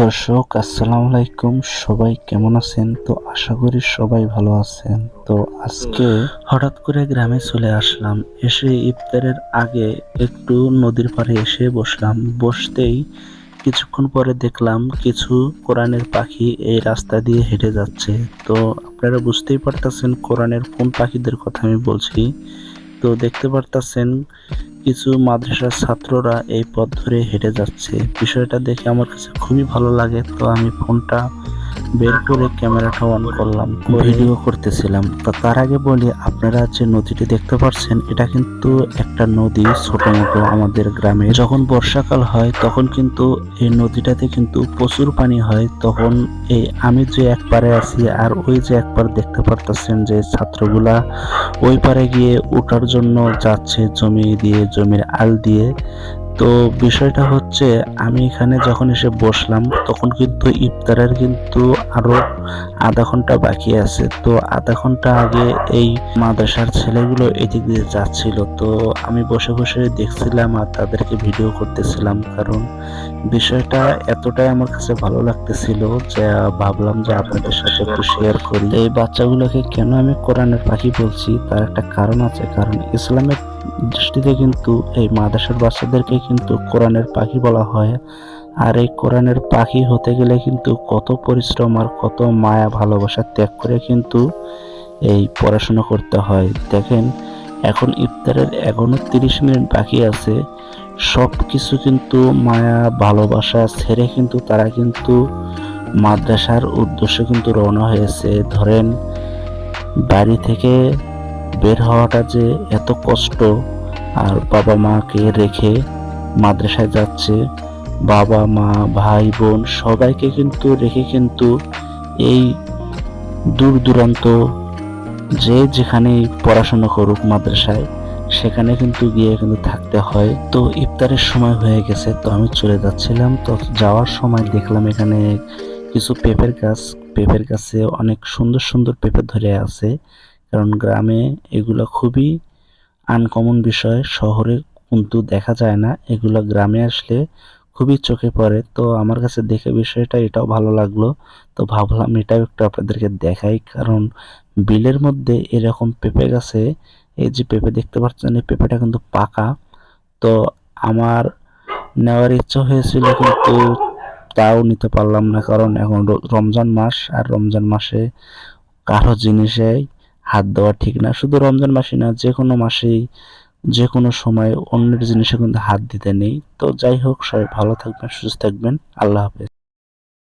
দর্শক, আসসালামু আলাইকুম। সবাই কেমন আছেন? তো আশা করি সবাই ভালো আছেন। তো আজকে হঠাৎ করে গ্রামে চলে আসলাম। এসে ইফতারের আগে একটু নদীর পাড়ে এসে বসলাম। বসতেই কিছুক্ষণ পরে দেখলাম কিছু কোরআনের পাখি এই রাস্তা দিয়ে হেঁটে যাচ্ছে। তো আপনারা বুঝতেই পারতেছেন কোরআনের কোন পাখিদের কথা আমি বলছি। তো দেখতে পারতাছেন কিছু মাদ্রাসার ছাত্ররা এই পথ ধরে হেঁটে যাচ্ছে। বিষয়টা দেখে আমার কাছে খুবই ভালো লাগে। তো আমি ফোনটা বের করে ক্যামেরাটা অন করলাম। ভিডিও করতেছিলাম। তো তার আগে বলি, আপনারা যে নদীটি দেখতে পাচ্ছেন এটা কিন্তু একটা নদী ছোট মতো আমাদের গ্রামে। যখন বর্ষাকাল হয়, তখন কিন্তু এই নদীটাতে কিন্তু প্রচুর পানি হয়। তখন এই আমি যে এক পারে আছি আর ওই যে এক পার দেখতে পারতেছেন যে ছাত্রগুলা ওই পারে গিয়ে ওঠার জন্য যাচ্ছে জমি দিয়ে, জমির আল দিয়ে। তো বিষয়টা হচ্ছে, আমি এখানে যখন এসে বসলাম, তখন কিন্তু ইফতারের কিন্তু আরও আধা ঘণ্টা বাকি আছে। তো আধা ঘণ্টা আগে এই মাদ্রাসার ছেলেগুলো এদিক দিয়ে যাচ্ছিল। তো আমি বসে বসে দেখছিলাম আর তাদেরকে ভিডিও করতেছিলাম। কারণ বিষয়টা এতটাই আমার কাছে ভালো লাগতেছিল যে ভাবলাম যে আপনাদের সাথে একটু শেয়ার করি। এই বাচ্চাগুলোকে কেন আমি কোরআনের পাখি বলছি? তার একটা কারণ আছে। কারণ ইসলামের দৃষ্টিতে কিন্তু এই মাদ্রাসার বাচ্চাদেরকে কিন্তু কোরআনের পাখি বলা হয়। আর এই কোরআনের পাখি হতে গেলে কিন্তু কত পরিশ্রম আর কত মায়া ভালোবাসা ত্যাগ করে কিন্তু এই পড়াশোনা করতে হয়। দেখেন, এখন ইফতারের এখনও তিরিশ মিনিট বাকি আছে। সব কিছু কিন্তু মায়া, ভালোবাসা ছেড়ে কিন্তু তারা কিন্তু মাদ্রাসার উদ্দেশ্যে কিন্তু রওনা হয়েছে। ধরেন, বাড়ি থেকে বের হওয়াটা যে এত কষ্ট, আর বাবা মাকে রেখে মাদ্রাসায় যাচ্ছে, বাবা মা, ভাই, বোন সবাইকে কিন্তু রেখে কিন্তু এই দূর দূরান্ত যে যেখানে পড়াশোনা করুক মাদ্রাসায়, সেখানে কিন্তু গিয়ে কিন্তু থাকতে হয়। তো ইফতারের সময় হয়ে গেছে, তো আমি চলে যাচ্ছিলাম। তো যাওয়ার সময় দেখলাম এখানে কিছু পেঁপের গাছ, পেঁপের গাছে অনেক সুন্দর সুন্দর পেঁপে ধরে আছে। কারণ গ্রামে এগুলো খুবই আনকমন বিষয়, শহরে কিন্তু দেখা যায় না। এগুলো গ্রামে আসলে খুবই চোখে পড়ে। তো আমার কাছে দেখে বিষয়টা এটাও ভালো লাগল। তো ভাবলাম এটাও একটু আপনাদেরকে দেখাই। কারণ বিলের মধ্যে এরকম পেঁপে গাছে, এই যে পেঁপে দেখতে পাচ্ছেন, এই পেঁপেটা কিন্তু পাকা। তো আমার নেওয়ার ইচ্ছা হয়েছিল কিন্তু তাও নিতে পারলাম না। কারণ এখন রমজান মাস, আর রমজান মাসে কারও জিনিসে হাত দেওয়া ঠিক না। শুধু রমজান মাসে না যে কোনো মাসেই যে কোনো সময় অন্যের জিনিসে কিন্তু হাত দিতে নেই। তো যাই হোক, সবাই ভালো থাকবেন, সুস্থ থাকবেন। আল্লাহ হাফেজ।